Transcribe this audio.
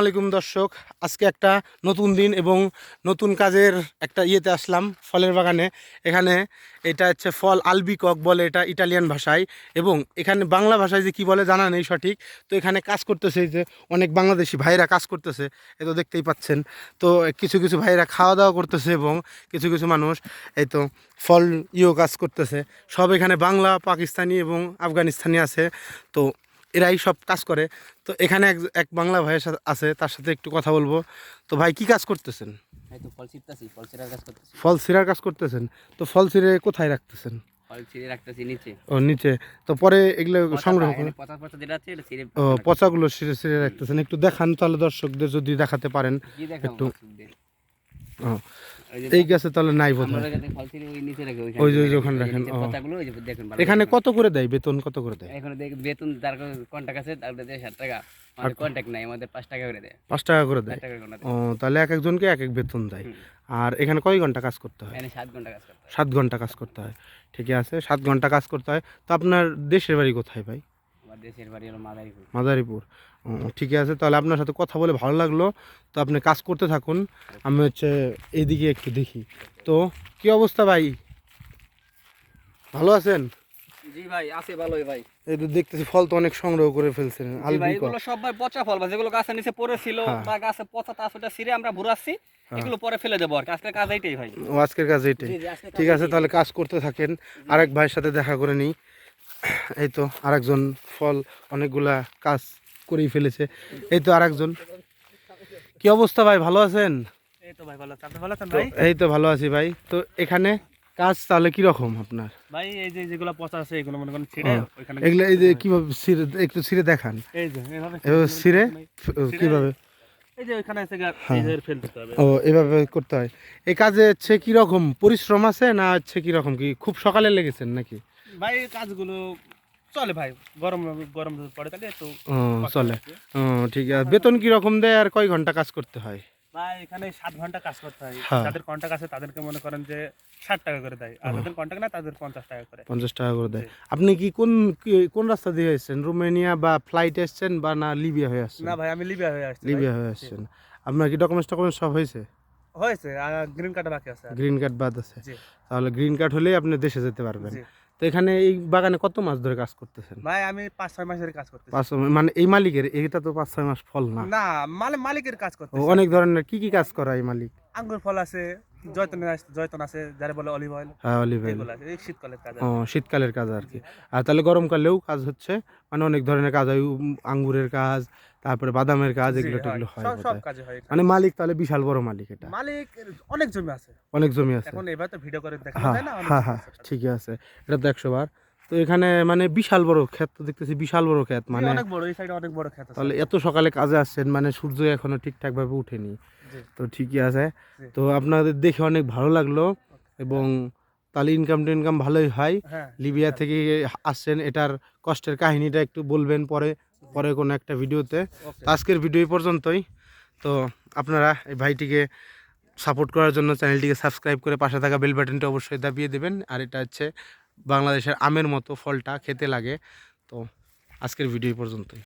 আলাইকুম দর্শক। আজকে একটা নতুন দিন এবং নতুন কাজের একটা ইয়েতে আসলাম, ফলের বাগানে। এখানে এটা হচ্ছে ফল আলবিকক বলে এটা ইটালিয়ান ভাষায় এবং এখানে বাংলা ভাষায় যে কী বলে জানা নেই সঠিক। তো এখানে কাজ করতেছে যে অনেক বাংলাদেশি ভাইরা কাজ করতেছে, এ তো দেখতেই পাচ্ছেন। তো কিছু কিছু ভাইরা খাওয়া দাওয়া করতেছে এবং কিছু কিছু মানুষ এই তো ফল ইয়েও কাজ করতেছে। সব এখানে বাংলা, পাকিস্তানি এবং আফগানিস্তানি আছে। তো এরাই সব কাজ করে। তো এখানে এক এক বাংলা ভাইয়ের সাথে আছে তার সাথে একটু কথা বলব। তো ভাই কি কাজ করতেছেন? ফল ছিঁড়ার কাজ করতেছেন? তো ফল ছিঁড়ে কোথায় রাখতেছেন? ও নিচে। তো পরে এগুলো সংগ্রহ করে ও পচাগুলো ছিঁড়ে ছিঁড়ে রাখতেছেন। একটু দেখান তাহলে দর্শকদের যদি দেখাতে পারেন। একটু- ও। এই গাছে তাহলে নাই বোধ ওই যে- ওই যে ওখানে রাখেন, এখানে কত করে দেয় বেতন কত করে দেয়? এখন বেতন যার কন্টাক্ট আছে তার দেয় ষাট টাকা। আমাদের কন্টাক্ট নাই আমাদের পাঁচ টাকা করে দেয়। পাঁচ টাকা করে দেয়? টাকা ও তাহলে এক একজনকে এক এক বেতন দেয়। আর এখানে কয় ঘণ্টা কাজ করতে হয়? সাত ঘণ্টা কাজ করতে হয়। সাত ঘণ্টা কাজ করতে হয়। ঠিকই আছে সাত ঘণ্টা কাজ করতে হয়। তো আপনার দেশের বাড়ি কোথায় ভাই? দেশের বাড়ি হলো মাদারীপুর। মাদারীপুর। ও, ঠিকই আছে তাহলে আপনার সাথে কথা বলে ভালো লাগল। তো আপনি কাজ করতে থাকুন আমি হচ্ছে এইদিকে একটু দেখি। তো কি অবস্থা ভাই? ভালো আছেন? জি ভাই আছে ভালোই ভাই। এই তো দেখতেছি ফল তো অনেক সংগ্রহ করে ফেলছেন জি ভাই আলবি এগুলো সব ভাই পচা ফল ভাই যেগুলো গাছের নিচে পড়েছিল হ্যাঁ। বা গাছে পচা তাস ওটা ছিঁড়ে আমরা ভুরাচ্ছি এগুলো পরে ফেলে দেবো আর আজকের কাজ এইটাই ভাই। ও আজকের কাজ এইটাই। জি, জি, আজকের কাজ ঠিক আছে তাহলে কাজ করতে থাকেন। আরেক ভাইয়ের সাথে দেখা করে নিই। এই তো আরেকজন ফল অনেকগুলা কাজ করেই ফেলেছে। এই তো আরেকজন। কি অবস্থা ভাই ভালো আছেন? এই তো ভালো আছি ভাই। তো এখানে কাজ তাহলে কি রকম আপনার? ভাই এই যে যেগুলো পচা আছে এগুলো মনে করেন ছিঁড়ে ও, এগুলো এই যে কীভাবে ছিঁড়ে একটু ছিঁড়ে দেখান। এই যে এভাবে এভাবে ছিঁড়ে ছিঁড়ে- কীভাবে? এই যে আছে হ্যাঁ। এই যে ফেল দিতে হবে। ও এভাবে করতে হয়। এই কাজে হচ্ছে কি রকম পরিশ্রম আছে না হচ্ছে কি রকম কি খুব সকালে লেগেছেন নাকি? ভাই কাজগুলো চলে ভাই। গরম গরম পড়ে তাহলে কষ্ট চলে। ঠিক আছে। বেতন কি রকম দেয় আর কয় ঘণ্টা কাজ করতে হয়? ভাই এখানে সাত ঘণ্টা কাজ করতে হয়। হ্যাঁ। যাদের কন্টাক্ট আছে তাদেরকে মনে করেন যে ষাট টাকা করে দেয়। আর। যাদের কন্টাক্ট না তাদের পঞ্চাশ টাকা করে। পঞ্চাশ টাকা করে দেয়। আপনি কি কোন কোন রাস্তা দিয়ে এসেছেন? রোমানিয়া বা ফ্লাইট এসছেন বা না লিবিয়া হয়ে আসছেন? না ভাই আমি লিবিয়া হয়ে আসছি লিবিয়া হয়ে আসছেন। আপনার কি ডকুমেন্টস টকুমেন্টস সব হয়েছে? হয়েছে আর গ্রিন কার্ড বাকি আছে। গ্রিন কার্ড বাদ আছে। তাহলে গ্রিন কার্ড হলেই আপনি দেশে যেতে পারবেন। তো এখানে এই বাগানে কত মাস ধরে কাজ করতেছেন? ভাই আমি পাঁচ ছয় মাস ধরে কাজ করতেছি। পাঁচ মানে এই মালিকের এটা তো পাঁচ ছয় মাস ফল না? না মানে মালিকের কাজ করতে অনেক ধরনের কি কি কাজ করা এই মালিক? আঙ্গুর ফল আছে জয়তন জয়তন আছে যারা বলে অলিভ অয়েল হ্যাঁ অলিভ অয়েল। শীতকালের কাজ ও শীতকালের কাজ আর কি। আর তাহলে গরমকালেও কাজ হচ্ছে মানে অনেক ধরনের কাজ হয় আঙ্গুরের কাজ তারপরে বাদামের কাজ এগুলো। টেগুলো হয় সব- সব কাজে হয়। মানে মালিক তাহলে বিশাল বড় মালিক এটা। মালিক অনেক জমি আছে। অনেক জমি আছে। এখন এবার তো ভিডিও করে দেখা হ্যাঁ যায় না হ্যাঁ হ্যাঁ ঠিকই আছে। এটা তো একশো বার। তো এখানে মানে বিশাল বড় ক্ষেত তো দেখতেছি বিশাল বড় ক্ষেত মানে অনেক বড় এই সাইডে অনেক বড় ক্ষেত তাহলে এত সকালে কাজে আসছেন মানে সূর্য এখনও ঠিকঠাক ভাবে উঠেনি। তো ঠিকই আছে। তো আপনাদের দেখে অনেক ভালো লাগল এবং তাহলে ইনকাম টিনকাম ভালোই হয়। হ্যাঁ লিবিয়া থেকে আসছেন এটার কষ্টের কাহিনীটা একটু বলবেন পরে পরে কোনো একটা ভিডিওতে। আজকের ভিডিও পর্যন্তই। তো আপনারা এই ভাইটিকে সাপোর্ট করার জন্য চ্যানেলটিকে সাবস্ক্রাইব করে পাশে থাকা বেল বাটনটা অবশ্যই দাবিয়ে দেবেন। আর এটা হচ্ছে বাংলাদেশের আমের মতো ফলটা খেতে লাগে। তো আজকের ভিডিও পর্যন্তই।